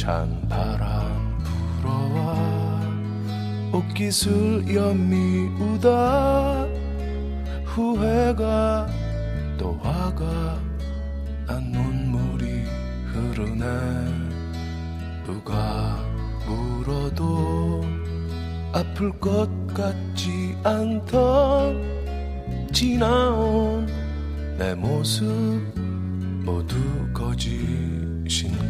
찬 바람 불어와 옷깃을 연미우다 후회가 또 화가 난 눈물이 흐르네. 누가 물어도 아플 것 같지 않던 지나온 내 모습 모두 거짓인가